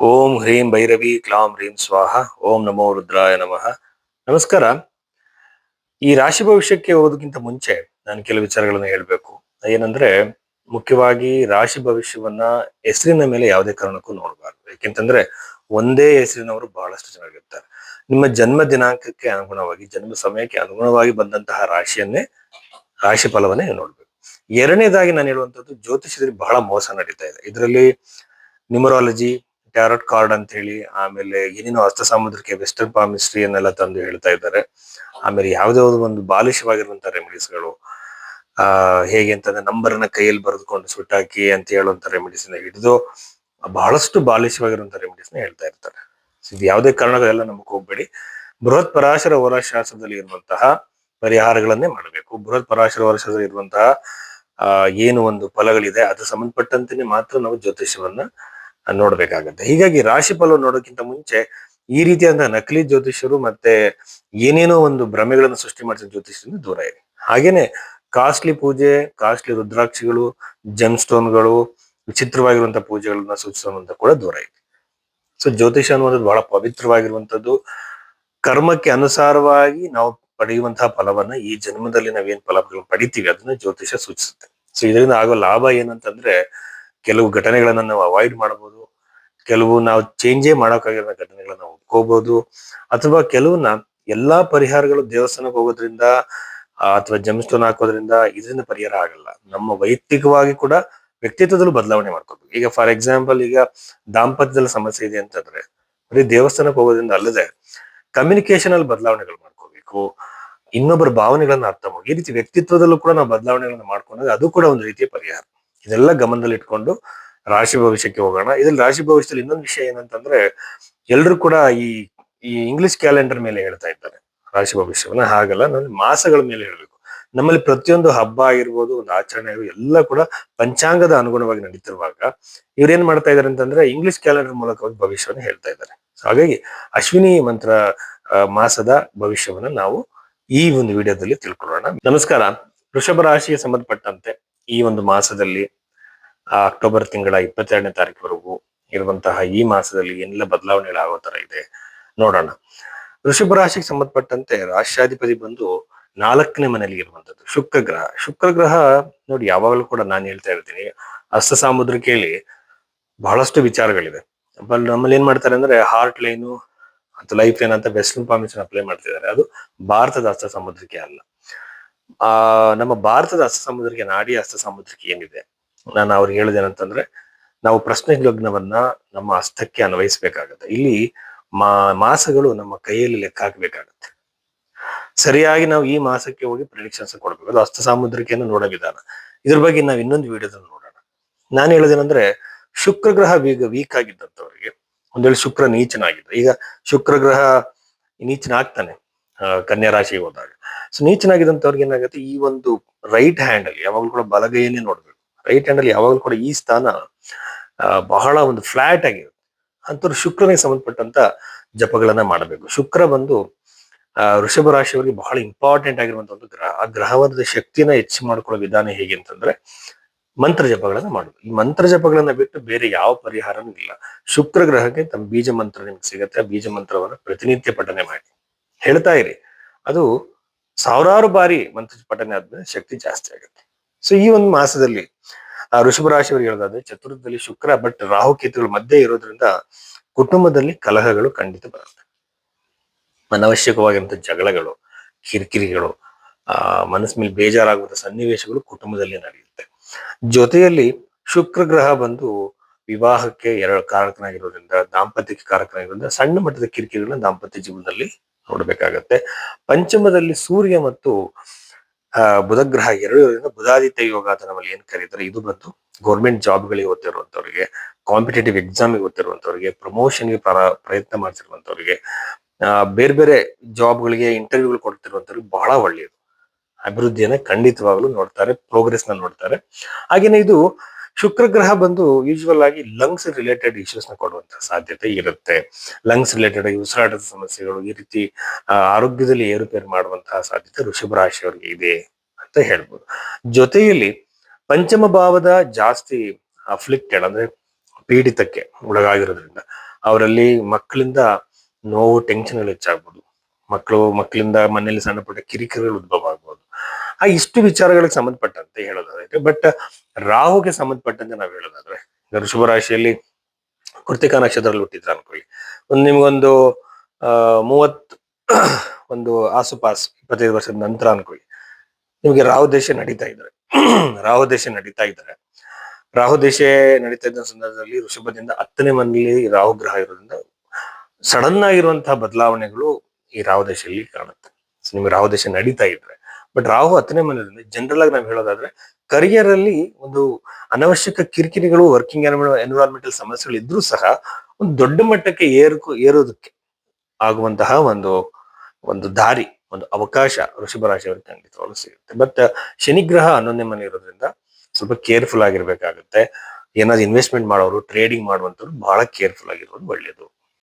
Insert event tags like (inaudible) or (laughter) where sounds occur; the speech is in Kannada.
ಓಂ ಹ್ರೀಂ ಭೈರವಿ ಕ್ಲಾಂ ಹ್ರೀಂ ಸ್ವಾಹ, ಓಂ ನಮೋ ರುದ್ರಾಯ ನಮಃ. ನಮಸ್ಕಾರ. ಈ ರಾಶಿ ಭವಿಷ್ಯಕ್ಕೆ ಹೋಗೋದಕ್ಕಿಂತ ಮುಂಚೆ ನಾನು ಕೆಲವು ವಿಚಾರಗಳನ್ನು ಹೇಳ್ಬೇಕು. ಏನಂದ್ರೆ, ಮುಖ್ಯವಾಗಿ ರಾಶಿ ಭವಿಷ್ಯವನ್ನ ಹೆಸರಿನ ಮೇಲೆ ಯಾವುದೇ ಕಾರಣಕ್ಕೂ ನೋಡಬಾರ್ದು. ಯಾಕೆಂತಂದ್ರೆ, ಒಂದೇ ಹೆಸರಿನವರು ಬಹಳಷ್ಟು ಚೆನ್ನಾಗಿರ್ತಾರೆ ನಿಮ್ಮ ಜನ್ಮ ದಿನಾಂಕಕ್ಕೆ ಅನುಗುಣವಾಗಿ, ಜನ್ಮ ಸಮಯಕ್ಕೆ ಅನುಗುಣವಾಗಿ ಬಂದಂತಹ ರಾಶಿಯನ್ನೇ, ರಾಶಿ ಫಲವನ್ನೇ ನೋಡ್ಬೇಕು. ಎರಡನೇದಾಗಿ ನಾನು ಹೇಳುವಂತದ್ದು ಜ್ಯೋತಿಷದಲ್ಲಿ ಬಹಳ ಮೋಸ ನಡೀತಾ ಇದೆ. ಇದರಲ್ಲಿ ನ್ಯೂಮರಾಲಜಿ ಟ್ಯಾರೋಟ್ ಕಾರ್ಡ್ ಅಂತ ಹೇಳಿ, ಆಮೇಲೆ ಏನೇನು ಅರ್ಥ ಸಾಮುದ್ರಿಕೆ, ವೆಸ್ಟರ್ನ್ ಪಾಮಿಸ್ಟ್ರಿಯನ್ನೆಲ್ಲ ತಂದು ಹೇಳ್ತಾ ಇದ್ದಾರೆ. ಆಮೇಲೆ ಯಾವುದೇ ಒಂದು ಬಾಲಿಶವಾಗಿರುವಂತ ರೆಮಿಡೀಸ್ಗಳು ಆ, ಹೇಗೆ ಅಂತಂದ್ರೆ ನಂಬರ್ನ ಕೈಯಲ್ಲಿ ಬರೆದುಕೊಂಡು ಸುಟ್ಟಾಕಿ ಅಂತ ಹೇಳುವಂತ ರೆಮಿಡೀಸ್ ಹಿಡಿದು ಬಹಳಷ್ಟು ಬಾಲಿಶವಾಗಿರುವಂತ ರೆಮಿಡೀಸ್ನ ಹೇಳ್ತಾ ಇರ್ತಾರೆ. ಇದು ಯಾವುದೇ ಕಾರಣಗಳೆಲ್ಲ ನಮಗೆ ಹೋಗ್ಬೇಡಿ. ಬೃಹತ್ ಪರಾಶರ ವರಶಾಸ್ತ್ರದಲ್ಲಿ ಇರುವಂತಹ ಪರಿಹಾರಗಳನ್ನೇ ಮಾಡಬೇಕು. ಬೃಹತ್ ಪರಾಶರ ಹೋರಾಶಾಸ್ತ್ರದಲ್ಲಿ ಇರುವಂತಹ ಏನು ಒಂದು ಫಲಗಳಿದೆ, ಅದು ಸಂಬಂಧಪಟ್ಟಂತೆ ಮಾತ್ರ ನಾವು ಜ್ಯೋತಿಷ್ಯವನ್ನ ನೋಡ್ಬೇಕಾಗತ್ತೆ. ಹೀಗಾಗಿ ರಾಶಿ ಫಲ ನೋಡೋಕ್ಕಿಂತ ಮುಂಚೆ ಈ ರೀತಿಯಾದ ನಕಲಿ ಜ್ಯೋತಿಷ್ಯರು ಮತ್ತೆ ಏನೇನೋ ಒಂದು ಭ್ರಮೆಗಳನ್ನು ಸೃಷ್ಟಿ ಮಾಡಿದ ಜ್ಯೋತಿಷ್ಯರಿಂದ ದೂರ ಇರಿ. ಹಾಗೇನೆ ಕಾಸ್ಟ್ಲಿ ಪೂಜೆ, ಕಾಸ್ಟ್ಲಿ ರುದ್ರಾಕ್ಷಿಗಳು ಜಮ್ ಸ್ಟೋನ್ಗಳು ವಿಚಿತ್ರವಾಗಿರುವಂತಹ ಪೂಜೆಗಳನ್ನ ಸೂಚಿಸುವಂತ ಕೂಡ ದೂರ ಇದೆ ಸೊ ಜ್ಯೋತಿಷ ಅನ್ನುವಂಥದ್ದು ಬಹಳ ಪವಿತ್ರವಾಗಿರುವಂತದ್ದು ಕರ್ಮಕ್ಕೆ ಅನುಸಾರವಾಗಿ ನಾವು ಪಡೆಯುವಂತಹ ಫಲವನ್ನ ಈ ಜನ್ಮದಲ್ಲಿ ನಾವೇನ್ ಫಲಗಳನ್ನು ಪಡಿತೀವಿ ಅದನ್ನ ಜ್ಯೋತಿಷ ಸೂಚಿಸುತ್ತೆ. ಸೊ ಇದರಿಂದ ಆಗೋ ಲಾಭ ಏನಂತಂದ್ರೆ ಕೆಲವು ಘಟನೆಗಳನ್ನ ನಾವು ಅವಾಯ್ಡ್ ಮಾಡಬಹುದು ಕೆಲವು ನಾವು ಚೇಂಜೇ ಮಾಡೋಕ್ಕಾಗಿರೋ ಘಟನೆಗಳನ್ನ ಒಪ್ಕೋಬಹುದು ಅಥವಾ ಕೆಲವನ್ನ ಎಲ್ಲಾ ಪರಿಹಾರಗಳು ದೇವಸ್ಥಾನಕ್ಕೆ ಹೋಗೋದ್ರಿಂದ ಅಥವಾ ಜಮಸ್ಟೋನ್ ಹಾಕೋದ್ರಿಂದ ಇದರಿಂದ ಪರಿಹಾರ ಆಗಲ್ಲ. ನಮ್ಮ ವೈಯಕ್ತಿಕವಾಗಿ ಕೂಡ ವ್ಯಕ್ತಿತ್ವದಲ್ಲೂ ಬದಲಾವಣೆ ಮಾಡ್ಕೋಬೇಕು. ಈಗ ಫಾರ್ ಎಕ್ಸಾಂಪಲ್ ಈಗ ದಾಂಪತ್ಯದಲ್ಲಿ ಸಮಸ್ಯೆ ಇದೆ ಅಂತಂದ್ರೆ, ಬರೀ ದೇವಸ್ಥಾನಕ್ಕೆ ಹೋಗೋದ್ರಿಂದ ಅಲ್ಲದೆ ಕಮ್ಯುನಿಕೇಶನ್ ಅಲ್ಲಿ ಬದಲಾವಣೆಗಳು ಮಾಡ್ಕೋಬೇಕು. ಇನ್ನೊಬ್ಬರ ಭಾವನೆಗಳನ್ನ ಅರ್ಥ ಮಾಡಿ ಈ ರೀತಿ ವ್ಯಕ್ತಿತ್ವದಲ್ಲೂ ಕೂಡ ನಾವು ಬದಲಾವಣೆಗಳನ್ನ ಮಾಡ್ಕೊಂಡಾಗ ಅದು ಕೂಡ ಒಂದು ರೀತಿಯ ಪರಿಹಾರ. ಇದೆಲ್ಲ ಗಮನದಲ್ಲಿ ಇಟ್ಕೊಂಡು ರಾಶಿ ಭವಿಷ್ಯಕ್ಕೆ ಹೋಗೋಣ. ಇದ್ರಲ್ಲಿ ರಾಶಿ ಭವಿಷ್ಯದಲ್ಲಿ ಇನ್ನೊಂದು ವಿಷಯ ಏನಂತಂದ್ರೆ, ಎಲ್ರು ಕೂಡ ಈ ಈ ಇಂಗ್ಲಿಷ್ ಕ್ಯಾಲೆಂಡರ್ ಮೇಲೆ ಹೇಳ್ತಾ ಇದ್ದಾರೆ ರಾಶಿ ಭವಿಷ್ಯವನ್ನ. ಹಾಗಲ್ಲ ನಾನು ಮಾಸಗಳ ಮೇಲೆ ಹೇಳ್ಬೇಕು. ನಮ್ಮಲ್ಲಿ ಪ್ರತಿಯೊಂದು ಹಬ್ಬ ಆಗಿರ್ಬೋದು, ಒಂದು ಆಚರಣೆ ಎಲ್ಲ ಕೂಡ ಪಂಚಾಂಗದ ಅನುಗುಣವಾಗಿ ನಡೀತಿರುವಾಗ ಇವ್ರೇನ್ ಮಾಡ್ತಾ ಇದಾರೆ ಅಂತಂದ್ರೆ ಇಂಗ್ಲಿಷ್ ಕ್ಯಾಲೆಂಡರ್ ಮೂಲಕ ಭವಿಷ್ಯವನ್ನು ಹೇಳ್ತಾ ಇದ್ದಾರೆ. ಹಾಗಾಗಿ ಅಶ್ವಿನಿ ಮಂತ್ರ ಮಾಸದ ಭವಿಷ್ಯವನ್ನ ನಾವು ಈ ಒಂದು ವಿಡಿಯೋದಲ್ಲಿ ತಿಳ್ಕೊಳ್ಳೋಣ. ನಮಸ್ಕಾರ. ವೃಷಭ ರಾಶಿಗೆ ಸಂಬಂಧಪಟ್ಟಂತೆ ಈ ಒಂದು ಮಾಸದಲ್ಲಿ ಆ ಅಕ್ಟೋಬರ್ ತಿಂಗಳ ಇಪ್ಪತ್ತೆರಡನೇ ತಾರೀಕುವರೆಗೂ ಇರುವಂತಹ ಈ ಮಾಸದಲ್ಲಿ ಏನೆಲ್ಲ ಬದಲಾವಣೆಗಳು ಆಗೋ ತರ ಇದೆ. ನೋಡೋಣ. ವೃಷಭ ರಾಶಿಗೆ ಸಂಬಂಧಪಟ್ಟಂತೆ ರಾಷ್ಟ್ರಾಧಿಪತಿ ಬಂದು ನಾಲ್ಕನೇ ಮನೆಯಲ್ಲಿ ಇರುವಂತದ್ದು. ಶುಕ್ರ ಗ್ರಹ. ಶುಕ್ರ ಗ್ರಹ ನೋಡಿ ಯಾವಾಗಲೂ ಕೂಡ ನಾನು ಹೇಳ್ತಾ ಇರ್ತೀನಿ. ಹಸ್ತ ಸಾಮುದ್ರಿಕೆಯಲ್ಲಿ ಬಹಳಷ್ಟು ವಿಚಾರಗಳಿವೆ. ಬಟ್ ನಮ್ಮಲ್ಲಿ ಏನ್ ಮಾಡ್ತಾರೆ ಅಂದ್ರೆ ಹಾರ್ಟ್ ಲೈನು ಅಥವಾ ಲೈಫ್ ಲೈನ್ ಅಂತ ವೆಸ್ಟರ್ನ್ ಫಾರ್ಮೇಶನ್ ಅಪ್ಲೈ ಮಾಡ್ತಿದ್ದಾರೆ. ಅದು ಭಾರತದ ಹಸ್ತ ಸಮುದ್ರಕ್ಕೆ ಅಲ್ಲ. ಆ, ನಮ್ಮ ಭಾರತದ ಹಸ್ತ ಸಮುದ್ರಕ್ಕೆ ನಾಡಿ ಹಸ್ತ ಸಮುದ್ರಕ್ಕೆ ಏನಿದೆ? ನಾನು ಅವ್ರಿಗೆ ಹೇಳಿದೇನಂತಂದ್ರೆ ನಾವು ಪ್ರಶ್ನೆ ಲಗ್ನವನ್ನ ನಮ್ಮ ಹಸ್ತಕ್ಕೆ ಅನ್ವಯಿಸ್ಬೇಕಾಗತ್ತೆ. ಇಲ್ಲಿ ಮಾ, ಮಾಸಗಳು ನಮ್ಮ ಕೈಯಲ್ಲಿ ಲೆಕ್ಕ ಹಾಕ್ಬೇಕಾಗತ್ತೆ. ಸರಿಯಾಗಿ ನಾವು ಈ ಮಾಸಕ್ಕೆ ಹೋಗಿ ಪ್ರಿಡಿಕ್ಷನ್ಸ್ ಕೊಡ್ಬೇಕು. ಅದು ಹಸ್ತ ಸಾಮುದ್ರಿಕೆಯನ್ನು ನೋಡೋ ವಿಧಾನ. ಇದ್ರ ಬಗ್ಗೆ ನಾವು ಇನ್ನೊಂದು ವಿಡಿಯೋದಲ್ಲಿ ನೋಡೋಣ. ನಾನು ಹೇಳೋದೇನಂದ್ರೆ, ಶುಕ್ರ ಗ್ರಹ ಬೀಗ ವೀಕ್ ಆಗಿದ್ದಂಥವ್ರಿಗೆ ಒಂದ್ ವೇಳೆ ಶುಕ್ರ ನೀಚನಾಗಿದ್ದ ಈಗ ಶುಕ್ರ ಗ್ರಹ ನೀಚನಾಗ್ತಾನೆ ಕನ್ಯಾ ರಾಶಿಗೆ ಹೋದಾಗ. ಸೊ ನೀಚನಾಗಿದ್ದಂಥವ್ರಿಗೆ ಏನಾಗುತ್ತೆ? ಈ ಒಂದು ರೈಟ್ ಹ್ಯಾಂಡ್ ಅಲ್ಲಿ, ಯಾವಾಗಲೂ ಕೂಡ ಬಲಗೈಯನ್ನೇ ನೋಡ್ಬೇಕು. ರೈಟ್ ಹ್ಯಾಂಡ್ ಅಲ್ಲಿ ಯಾವಾಗಲೂ ಕೂಡ ಈ ಸ್ಥಾನ ಬಹಳ ಒಂದು ಫ್ಲಾಟ್ ಆಗಿರುತ್ತೆ. ಅಂತವ್ರು ಶುಕ್ರನಿಗೆ ಸಂಬಂಧಪಟ್ಟಂತ ಜಪಗಳನ್ನ ಮಾಡಬೇಕು. ಶುಕ್ರ ಬಂದು ಋಷಭ ರಾಶಿಯವರಿಗೆ ಬಹಳ ಇಂಪಾರ್ಟೆಂಟ್ ಆಗಿರುವಂತ ಒಂದು ಗ್ರಹ. ಆ ಗ್ರಹವಾದ ಶಕ್ತಿನ ಹೆಚ್ಚು ಮಾಡ್ಕೊಳ್ಳೋ ವಿಧಾನ ಹೇಗೆ ಅಂತಂದ್ರೆ, ಮಂತ್ರ ಜಪಗಳನ್ನ ಮಾಡುದು. ಈ ಮಂತ್ರ ಜಪಗಳನ್ನ ಬಿಟ್ಟು ಬೇರೆ ಯಾವ ಪರಿಹಾರನೂ ಇಲ್ಲ. ಶುಕ್ರ ಗ್ರಹಕ್ಕೆ ತಮ್ಮ ಬೀಜ ಮಂತ್ರ ನಿಮ್ಗೆ ಸಿಗತ್ತೆ. ಆ ಬೀಜ ಮಂತ್ರವನ್ನ ಪ್ರತಿನಿತ್ಯ ಪಠನೆ ಮಾಡಿ. ಹೇಳ್ತಾ ಇರಿ. ಅದು ಸಾವಿರಾರು ಬಾರಿ ಮಂತ್ರ ಪಠನೆ ಆದ್ಮೇಲೆ ಶಕ್ತಿ ಜಾಸ್ತಿ ಆಗುತ್ತೆ. ಸೊ ಈ ಒಂದು ಮಾಸದಲ್ಲಿ, ಆ ರಾಶಿಯವರು ಹೇಳೋದಾದ್ರೆ ಚತುರ್ಥದಲ್ಲಿ ಶುಕ್ರ ಬಟ್ ರಾಹುಕೇತುಗಳ ಮಧ್ಯೆ ಇರೋದ್ರಿಂದ ಕುಟುಂಬದಲ್ಲಿ ಕಲಹಗಳು ಖಂಡಿತ ಬರುತ್ತೆ. ಅನವಶ್ಯಕವಾಗಿರುವಂತಹ ಜಗಳಗಳು, ಕಿರಿಕಿರಿಗಳು, ಆ, ಮನಸ್ಸ ಮೇಲೆ ಬೇಜಾರಾಗುವಂತಹ ಸನ್ನಿವೇಶಗಳು ಕುಟುಂಬದಲ್ಲಿ ನಡೆಯುತ್ತೆ. ಜೊತೆಯಲ್ಲಿ ಶುಕ್ರ ಗ್ರಹ ಬಂದು ವಿವಾಹಕ್ಕೆ ಎರಡು ಕಾರಕನಾಗಿರೋದ್ರಿಂದ, ದಾಂಪತ್ಯಕ್ಕೆ ಕಾರಕನಾಗಿರೋದ್ರಿಂದ ಸಣ್ಣ ಮಟ್ಟದ ಕಿರಿಕಿರಿಗಳನ್ನ ದಾಂಪತ್ಯ ಜೀವನದಲ್ಲಿ ನೋಡ್ಬೇಕಾಗತ್ತೆ. ಪಂಚಮದಲ್ಲಿ ಸೂರ್ಯ ಮತ್ತು ಬುಧಗ್ರಹ ಎರಡು ಬುಧಾದಿತ್ಯ ಯೋಗ ಅಂತ ನಮ್ಮಲ್ಲಿ ಏನ್ ಕರೀತಾರೆ, ಇದು ಬಂತು ಗೌರ್ಮೆಂಟ್ ಜಾಬ್ಗಳಿಗೆ ಓದ್ತಿರುವಂತವ್ರಿಗೆ ಕಾಂಪಿಟೇಟಿವ್ ಎಕ್ಸಾಮ್ಗೆ ಓದ್ತಿರುವಂತವ್ರಿಗೆ ಪ್ರಮೋಷನ್ಗೆ ಪ್ರಯತ್ನ ಮಾಡ್ತಿರುವಂತವ್ರಿಗೆ ಬೇರೆ ಬೇರೆ ಜಾಬ್ಗಳಿಗೆ ಇಂಟರ್ವ್ಯೂಗಳು ಕೊಡ್ತಿರುವಂತವ್ರಿಗೆ ಬಹಳ ಒಳ್ಳೆಯದು. ಅಭಿವೃದ್ಧಿಯನ್ನ ಖಂಡಿತವಾಗ್ಲು ನೋಡ್ತಾರೆ ಪ್ರೋಗ್ರೆಸ್ನ ನೋಡ್ತಾರೆ. ಹಾಗೇನೆ ಇದು ಶುಕ್ರ ಗ್ರಹ ಬಂದು ಯೂಶುವಲ್ ಆಗಿ ಲಂಗ್ಸ್ ರಿಲೇಟೆಡ್ ಇಶ್ಯೂಸ್ನ ಕೊಡುವಂತ ಸಾಧ್ಯತೆ ಇರುತ್ತೆ. ಲಂಗ್ಸ್ ರಿಲೇಟೆಡ್ ಉಸಿರಾಟದ ಸಮಸ್ಯೆಗಳು, ಈ ರೀತಿ ಆರೋಗ್ಯದಲ್ಲಿ ಏರುಪೇರು ಮಾಡುವಂತಹ ಸಾಧ್ಯತೆ ವೃಷಭ ರಾಶಿಯವರಿಗೆ ಇದೆ ಅಂತ ಹೇಳ್ಬೋದು. ಜೊತೆಯಲ್ಲಿ ಪಂಚಮ ಭಾವದ ಜಾಸ್ತಿ ಅಫ್ಲಿಕ್ಟೆಡ್ ಅಂದ್ರೆ ಪೀಡಿತಕ್ಕೆ ಒಳಗಾಗಿರೋದ್ರಿಂದ ಅವರಲ್ಲಿ ಮಕ್ಕಳಿಂದ ನೋವು ಟೆನ್ಷನ್ ಹೆಚ್ಚಾಗ್ಬೋದು. ಮಕ್ಕಳು, ಮಕ್ಕಳಿಂದ ಮನೆಯಲ್ಲಿ ಸಣ್ಣ ಪುಟ್ಟ ಕಿರಿಕಿರಿಗಳು ಉದ್ಭವ ಆಗ್ಬೋದು. ಆ ಇಷ್ಟು ವಿಚಾರಗಳಿಗೆ ಸಂಬಂಧಪಟ್ಟಂತೆ ಹೇಳೋದಾದ್ರೆ ಬಟ್ ರಾಹುಗೆ ಸಂಬಂಧಪಟ್ಟಂತೆ ನಾವು ಹೇಳೋದಾದ್ರೆ ವೃಷಭ ರಾಶಿಯಲ್ಲಿ ಕೃತಿಕಾ ನಕ್ಷತ್ರದಲ್ಲಿ ಹುಟ್ಟಿದ್ರೆ ಅನ್ಕೊಳ್ಳಿ. ಒಂದು ನಿಮ್ಗೊಂದು ಮೂವತ್ ಒಂದು ಆಸುಪಾಸು ಇಪ್ಪತ್ತೈದು ವರ್ಷದ ನಂತರ ಅನ್ಕೊಳ್ಳಿ. ನಿಮಗೆ ರಾಹು ದೇಶ ನಡೀತಾ ಇದ್ದಾರೆ (clears throat) ರಾಹು ದೇಶ ನಡೀತಾ ಇದ್ದಾರೆ ರಾಹು ದೇಶ ನಡೀತಾ ಇದ್ದ ಸಂದರ್ಭದಲ್ಲಿ ವೃಷಭದಿಂದ ಹತ್ತನೇ ಮನೆಯಲ್ಲಿ ರಾಹು ಗ್ರಹ ಇರೋದ್ರಿಂದ ಸಡನ್ ಆಗಿರುವಂತಹ ಬದಲಾವಣೆಗಳು ಈ ರಾಹು ದೇಶದಲ್ಲಿ ಕಾಣುತ್ತೆ. ನಿಮ್ಗೆ ರಾಹು ದೇಶ ನಡೀತಾ ಇದ್ರೆ ಬಟ್ ರಾಹು ಹತ್ತನೇ ಮನೆಯಲ್ಲಿ ಜನರಲ್ ಆಗಿ ನಾವು ಹೇಳೋದಾದ್ರೆ ಕರಿಯರ್ ಅಲ್ಲಿ ಒಂದು ಅನವಶ್ಯಕ ಕಿರಿಕಿರಿಗಳು ವರ್ಕಿಂಗ್ ಎನ್ವಿರಾನ್ಮೆಂಟಲ್ ಸಮಸ್ಯೆಗಳು ಇದ್ರೂ ಸಹ ಒಂದು ದೊಡ್ಡ ಮಟ್ಟಕ್ಕೆ ಏರ್ಕೊ, ಏರೋದಕ್ಕೆ ಆಗುವಂತಹ ಒಂದು ಒಂದು ದಾರಿ, ಒಂದು ಅವಕಾಶ ವೃಷಭ ರಾಶಿಯವರಿಗೆ ಖಂಡಿತವಾಗ್ಲೂ ಸಿಗುತ್ತೆ. ಬಟ್ ಶನಿಗ್ರಹ ಹನ್ನೊಂದನೇ ಮನೆ ಇರೋದ್ರಿಂದ ಸ್ವಲ್ಪ ಕೇರ್ಫುಲ್ ಆಗಿರ್ಬೇಕಾಗುತ್ತೆ. ಏನಾದ್ರು ಇನ್ವೆಸ್ಟ್ಮೆಂಟ್ ಮಾಡೋರು ಟ್ರೇಡಿಂಗ್ ಮಾಡುವಂತವ್ರು ಬಹಳ ಕೇರ್ಫುಲ್ ಆಗಿರೋದು ಒಳ್ಳೇದು.